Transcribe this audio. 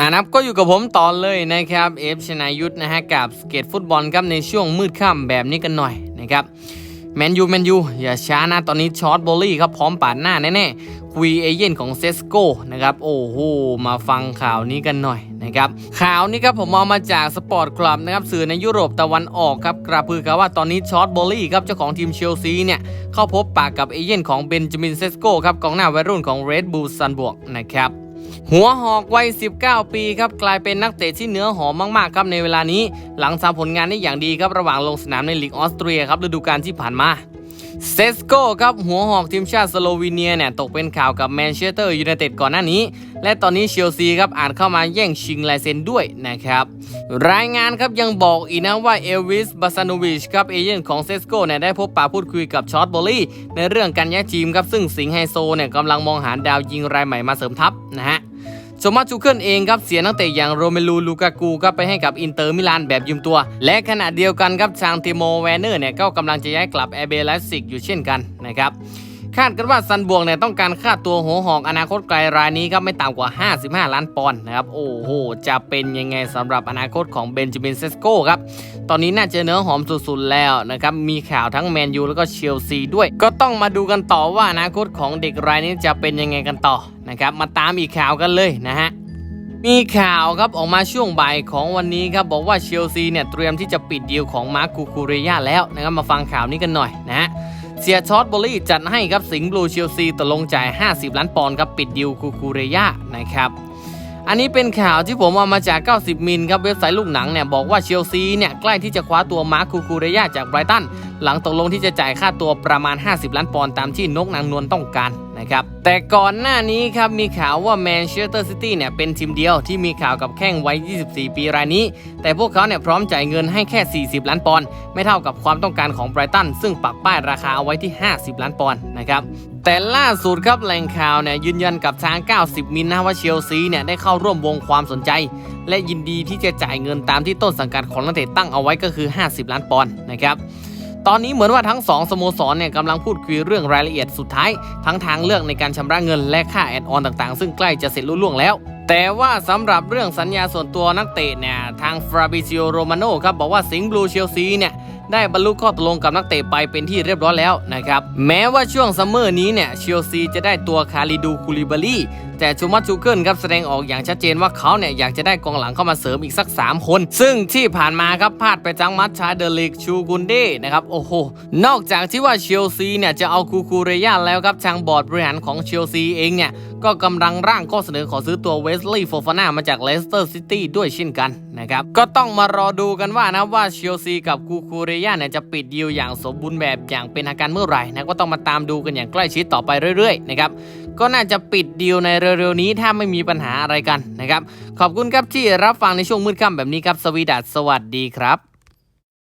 อ่านับก็อยู่กับผมต่อเลยนะครับเอฟชนายุทธนะฮะกับสเก็ตฟุตบอลครับในช่วงมืดค่ำแบบนี้กันหน่อยนะครับแมนยูแมนยูอย่าช้านะตอนนี้ชอตโบลี่ครับพร้อมปาดหน้าแน่ๆคุยเอเย่นของเซสโกนะครับโอ้โหมาฟังข่าวนี้กันหน่อยนะครับข่าวนี้ครับผมเอามาจากสปอร์ตคลับนะครับสื่อในยุโรปตะวันออกครับกระพือกันว่าตอนนี้ชอตโบลี่ครับเจ้าของทีมเชลซีเนี่ยเข้าพบปากกับเอเย่นของเบนจามินเซสโกครับกองหน้าวัยรุ่นของเรดบูลซันบวกนะครับ หัวหอกวัย 19 ปีครับกลายเป็นนักเตะที่เนื้อหอมมากๆครับในเวลานี้ หลังทำผลงานได้อย่างดีครับระหว่างลงสนามในลีกออสเตรียครับฤดูกาลที่ผ่านมา เซสโกครับหัวหอกทีมชาติสโลวีเนียเนี่ยตกเป็นข่าวกับแมนเชสเตอร์ยูไนเต็ดก่อนหน้านี้ และตอนนี้เชลซีครับอาจเข้ามาแย่งชิงลายเซ็นด้วยนะครับ รายงานครับยังบอกอีกนะว่าเอลวิสบาซานโนวิชครับเอเย่นของเซสโกเนี่ยได้พบปะพูดคุยกับชอตโบลี่ในเรื่องการย้ายทีมครับซึ่งสิงไฮโซเนี่ยกำลังมองหาดาวยิงรายใหม่มาเสริมทัพนะฮะ สมาจูเคิลเองครับเสียนักเตะอย่างโรเมลูลูกากูครับไปให้กับอินเตอร์มิลานแบบยืมตัว และขณะเดียวกันครับทางติโมแวนเนอร์เนี่ยก็กำลังจะย้ายกลับแอเบลไลฟ์ซิกอยู่เช่นกันนะครับ คาดกันว่าซันบวกเนี่ยต้องการค่าตัวหัวหอกอนาคตไกลรายนี้ครับไม่ต่ำกว่า 55 ล้านปอนด์นะครับ โอ้โห จะเป็นยังไงสำหรับอนาคตของเบนจามินเซสโก้ครับ ตอนนี้น่าจะเนื้อหอมสุดๆแล้วนะครับ มีข่าวทั้งแมนยูแล้วก็เชลซีด้วย ก็ต้องมาดูกันต่อว่าอนาคตของเด็กรายนี้จะเป็นยังไงกันต่อนะครับ มาตามอีกข่าวกันเลยนะฮะมีข่าวครับออกมาช่วงบ่ายของวันนี้ครับบอกว่าเชลซีเนี่ยเตรียมที่จะปิดดีลของมาร์คคูคูเรียแล้วนะครับมาฟังข่าวนี้กันหน่อยนะฮะ เสียช็อตบอลลี่จัดให้ครับสิงห์บลูเชลซีตกลงจ่าย 50 ล้านปอนด์ครับปิดดิวคูคูเรยานะครับอันนี้เป็นข่าวที่ผมเอามาจาก 90 มิลครับเว็บไซต์ลูกหนังเนี่ยบอกว่าเชลซีเนี่ยใกล้ที่จะคว้าตัวมาร์คคูคูเรยาจากไบรตัน หลังตกลงที่จะจ่ายค่าตัวประมาณ 50 ล้านปอนด์ตามที่นกนางนวลต้องการ นะครับ แต่ก่อนหน้านี้ครับมีข่าวว่าแมนเชสเตอร์ซิตี้เนี่ยเป็นทีมเดียวที่มีข่าวกับแข้งวัย 24 ปีรายนี้ แต่พวกเขาเนี่ยพร้อมจ่ายเงินให้แค่ 40 ล้านปอนด์ไม่เท่ากับความต้องการของไบรตันซึ่งปักป้ายราคาเอาไว้ที่ 50 ล้านปอนด์นะครับแต่ล่าสุดครับแหล่งข่าวเนี่ยยืนยันกับทาง 90 มิลนะว่าเชลซีเนี่ยได้เข้าร่วมวงความสนใจ และยินดีที่จะจ่ายเงินตามที่ต้นสังกัดของนักเตะตั้งเอาไว้ก็คือ 50 ล้านปอนด์นะครับ ตอนนี้เหมือนว่าทั้ง 2 สโมสรเนี่ยกำลังพูดคุยเรื่องรายละเอียดสุดท้าย ทั้งทางเลือกในการชำระเงินและค่าแอดออนต่างๆ ซึ่งใกล้จะเสร็จลุล่วงแล้ว แต่ว่าสำหรับเรื่องสัญญาส่วนตัวนักเตะเนี่ยทางฟราบิซิโอโรมาโนครับบอกว่าสิงห์บลูเชลซีเนี่ย ได้บรรลุข้อตกลงกับนักเตะไปเป็นที่เรียบร้อยแล้วนะครับ แม้ว่าช่วงซัมเมอร์นี้เนี่ยเชลซีจะได้ตัวคาริดูคูลิบาลีแต่ชูมัตชูเกิลครับแสดงออกอย่างชัดเจนว่าเขาเนี่ยอยากจะได้กองหลังเข้ามาเสริมอีกสัก 3 คน ซึ่งที่ผ่านมาครับพลาดไปจังมัตชาเดลิกชูกุนเดนะครับโอ้โห นอกจากที่ว่าเชลซีเนี่ยจะเอาคูคูเรยาแล้วครับทางบอร์ดบริหารของเชลซีเองเนี่ยก็กำลังร่างข้อเสนอขอซื้อตัวเวสลีย์โฟฟาน่ามาจากเลสเตอร์ซิตี้ด้วยเช่นกันนะครับ ก็ต้องมารอดูกันว่านะว่าเชลซีกับคูคูเรียเนี่ยจะปิดดีลอย่างสมบูรณ์แบบอย่างเป็นทางการเมื่อไหร่นะก็ต้องมาตามดูกันอย่างใกล้ชิดต่อไปเรื่อยๆนะครับก็น่าจะปิดดีลในเร็วๆนี้ถ้าไม่มีปัญหาอะไรกันนะครับขอบคุณครับที่รับฟังในช่วงมืดค่ำแบบนี้ครับสวีดัสสวัสดีครับ